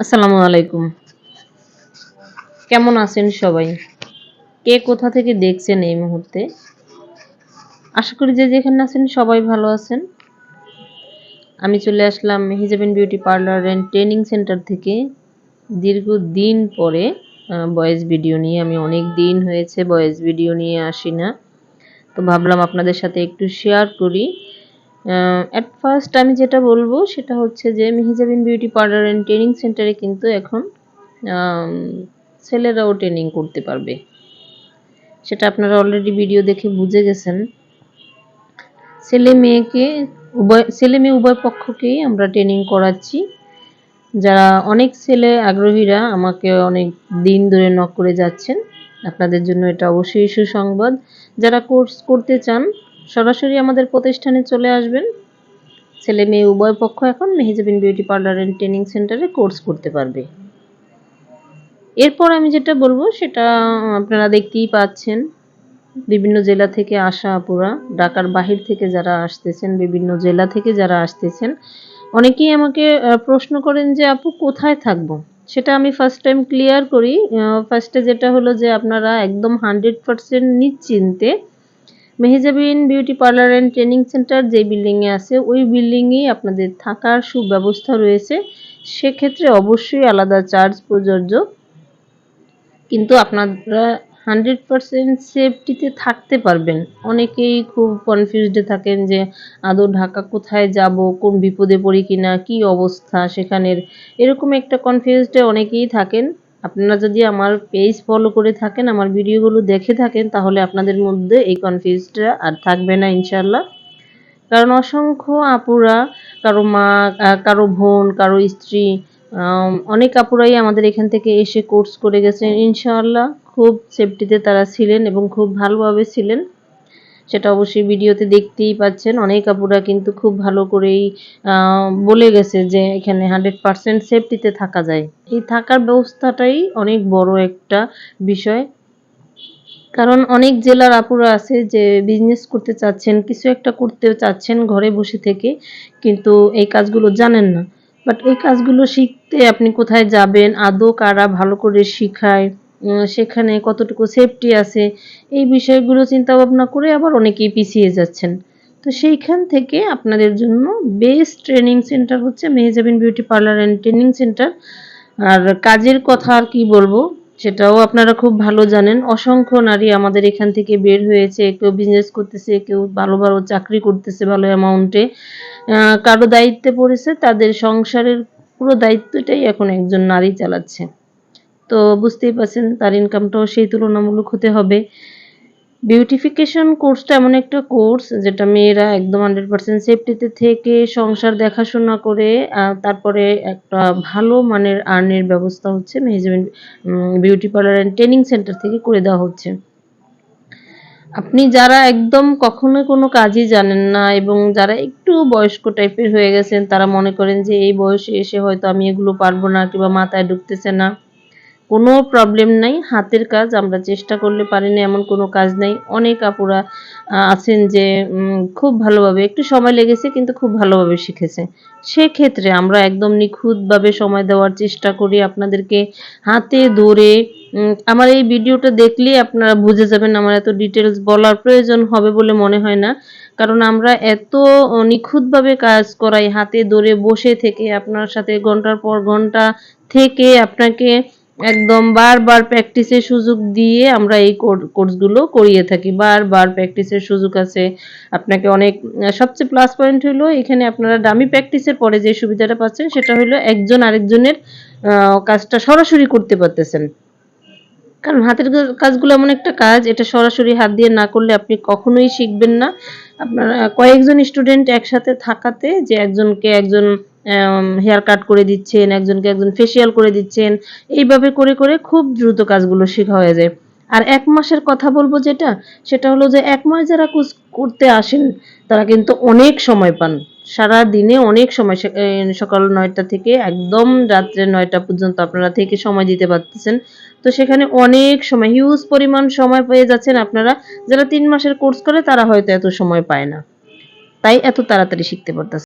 আসসালামু আলাইকুম। কেমন আছেন সবাই? কে কোথা থেকে দেখছেন এই মুহূর্তে? আশা করি যে যেখানে আছেন সবাই ভালো আছেন। আমি চলে আসলাম Hijabin beauty parlour and training centre থেকে। দীর্ঘদিন পরে ভয়েস ভিডিও নিয়ে। আমি অনেক দিন হয়েছে ভয়েস ভিডিও নিয়ে আসি না। তো ভাবলাম আপনাদের সাথে একটু শেয়ার করি। অ্যাট ফার্স্ট আমি যেটা বলব সেটা হচ্ছে যে Mehjabin beauty parlour and training সেন্টারে কিন্তু এখন ছেলেরাও ট্রেনিং করতে পারবে। সেটা আপনারা অলরেডি ভিডিও দেখে বুঝে গেছেন। ছেলে মেয়েকে, উভয়, ছেলে মেয়ে উভয় পক্ষকেই আমরা ট্রেনিং করাচ্ছি। যারা অনেক ছেলে আগ্রহীরা আমাকে অনেক দিন ধরে নক করে যাচ্ছেন। আপনাদের জন্য এটা অবশ্যই সুসংবাদ। যারা কোর্স করতে চান সরাসরি আমাদের প্রতিষ্ঠানে চলে আসবেন। ছেলে মেয়ে উভয় পক্ষ এখন Mehjabin beauty parlour and training সেন্টারে কোর্স করতে পারবে। এরপর আমি যেটা বলব, সেটা আপনারা দেখতেই পাচ্ছেন, বিভিন্ন জেলা থেকে আসা আপুরা, ঢাকার বাহির থেকে যারা আসতেছেন, বিভিন্ন জেলা থেকে যারা আসতেছেন, অনেকেই আমাকে প্রশ্ন করেন যে, আপু, কোথায় থাকব? সেটা আমি ফার্স্ট টাইম ক্লিয়ার করি। ফার্স্টে যেটা হলো যে, আপনারা একদম হান্ড্রেড পারসেন্ট নিশ্চিন্তে Mehjabin beauty parlour and training centre যে বিল্ডিংয়ে আছে, ওই বিল্ডিংয়েই আপনাদের থাকার সুব্যবস্থা রয়েছে। সেক্ষেত্রে অবশ্যই আলাদা চার্জ প্রযোজ্য। কিন্তু আপনারা হান্ড্রেড পারসেন্ট সেফটিতে থাকতে পারবেন। অনেকেই খুব কনফিউজডে থাকেন যে, আদৌ ঢাকা কোথায় যাব? কোন বিপদে পড়ি কিনা? কি অবস্থা সেখানের? এরকম একটা কনফিউজডে অনেকেই থাকেন। আপনারা যদি আমার পেজ ফলো করে থাকেন, আমার ভিডিওগুলো দেখে থাকেন, তাহলে আপনাদের মধ্যে এই কনফিউজটা আর থাকবে না ইনশাল্লাহ কারণ অসংখ্য আপুরা, কারও মা কারও বোন, কারও স্ত্রী অনেক আপুরাই আমাদের এখান থেকে এসে কোর্স করে গেছেন। ইনশাআল্লাহ খুব সেফটিতে তারা ছিলেন এবং খুব ভালোভাবে ছিলেন। সেটা অবশ্যই ভিডিওতে দেখতেই পাচ্ছেন। অনেক আপুরা কিন্তু খুব ভালো করেই বলে গেছে যে এখানে হান্ড্রেড পারসেন্ট সেফটিতে থাকা যায়। এই থাকার ব্যবস্থাটাই অনেক বড় একটা বিষয়। কারণ অনেক জেলার আপুরা আছে যে বিজনেস করতে চাচ্ছেন, কিছু একটা করতে চাচ্ছেন ঘরে বসে থেকে, কিন্তু এই কাজগুলো জানেন না। বাট এই কাজগুলো শিখতে আপনি কোথায় যাবেন, আদৌ কারা ভালো করে শিখায় সেখানে কতটুকু সেফটি আছে, এই বিষয়গুলো চিন্তা ভাবনা করে আবার অনেকেই পিছিয়ে যাচ্ছেন। তো সেইখান থেকে আপনাদের জন্য বেস্ট ট্রেনিং সেন্টার হচ্ছে Mehjabin beauty parlour and training centre আর কাজের কথা আর কি বলব, সেটাও আপনারা খুব ভালো জানেন। অসংখ্য নারী আমাদের এখান থেকে বের হয়েছে, কেউ বিজনেস করতেছে, কেউ ভালো ভালো চাকরি করতেছে ভালো অ্যামাউন্টে কারও দায়িত্বে পড়েছে, তাদের সংসারের পুরো দায়িত্বটাই এখন একজন নারী চালাচ্ছে। তো বুঝতেই পারছেন, তার ইনকামটাও সেই তুলনামূলক হতে হবে। বিউটিফিকেশন কোর্সটা এমন একটা কোর্স যেটা মেয়েরা একদম হান্ড্রেড পার্সেন্ট সেফটিতে থেকে সংসার দেখাশোনা করে তারপরে একটা ভালো মানের আর্নের ব্যবস্থা হচ্ছে মেহেজমেন্ট beauty parlour and training centre থেকে করে দেওয়া হচ্ছে। আপনি যারা একদম কখনো কোনো কাজই জানেন না এবং যারা একটু বয়স্ক টাইপের হয়ে গেছেন, তারা মনে করেন যে এই বয়সে এসে হয়তো আমি এগুলো পারব না কিংবা মাথায় ঢুকতেছে না। কোনো প্রবলেম নাই। হাতের কাজ আমরা চেষ্টা করলে পারি না এমন কোনো কাজ নাই। অনেক আপুরা আছেন যে খুব ভালোভাবে, একটু সময় লেগেছে কিন্তু খুব ভালোভাবে শিখেছে। সেক্ষেত্রে আমরা একদম নিখুঁতভাবে সময় দেওয়ার চেষ্টা করি আপনাদেরকে হাতে ধরে আমার এই ভিডিওটা দেখলেই আপনারা বুঝে যাবেন আমার এত ডিটেলস বলার প্রয়োজন হবে বলে মনে হয় না। কারণ আমরা এত নিখুঁতভাবে কাজ করাই, হাতে ধরে বসে থেকে আপনার সাথে ঘণ্টার পর ঘণ্টা থেকে আপনাকে একদম বারবার প্র্যাকটিসের সুযোগ দিয়ে আমরা এই কোর্সগুলো করিয়ে থাকি। বারবার প্র্যাকটিসের সুযোগ আছে। আপনাকে অনেক, সবচেয়ে প্লাস পয়েন্ট হলো এখানে আপনারা ডামি প্র্যাকটিসের পরে যে সুবিধাটা পাচ্ছেন, সেটা হলো একজন আরেকজনের কাজটা সরাসরি করতে পারতেছেন। কারণ হাতের কাজগুলো এমন একটা কাজ, এটা সরাসরি হাত দিয়ে না করলে আপনি কখনোই শিখবেন না। আপনার কয়েকজন স্টুডেন্ট একসাথে থাকাতে যে একজনকে একজন হেয়ার কাট করে দিচ্ছেন, একজনকে একজন ফেসিয়াল করে দিচ্ছেন। এইভাবে করে করে খুব দ্রুত কাজগুলো শেখা হয়ে যায়। আর এক মাসের কথা বলব যেটা, সেটা হলো যে এক মাস যারা করতে আসেন, তারা কিন্তু অনেক সময় পান। সারা দিনে অনেক সময় সকাল নয়টা থেকে একদম রাত্রে নয়টা পর্যন্ত আপনারা থেকে সময় দিতে পারতেছেন। তো সেখানে অনেক সময় হিউজ পরিমাণ সময় পেয়ে যাচ্ছেন আপনারা। যারা তিন মাসের কোর্স করে, তারা হয়তো এত সময় পায় না। তাই এত তাড়াতাড়ি শিখতে পারতেছে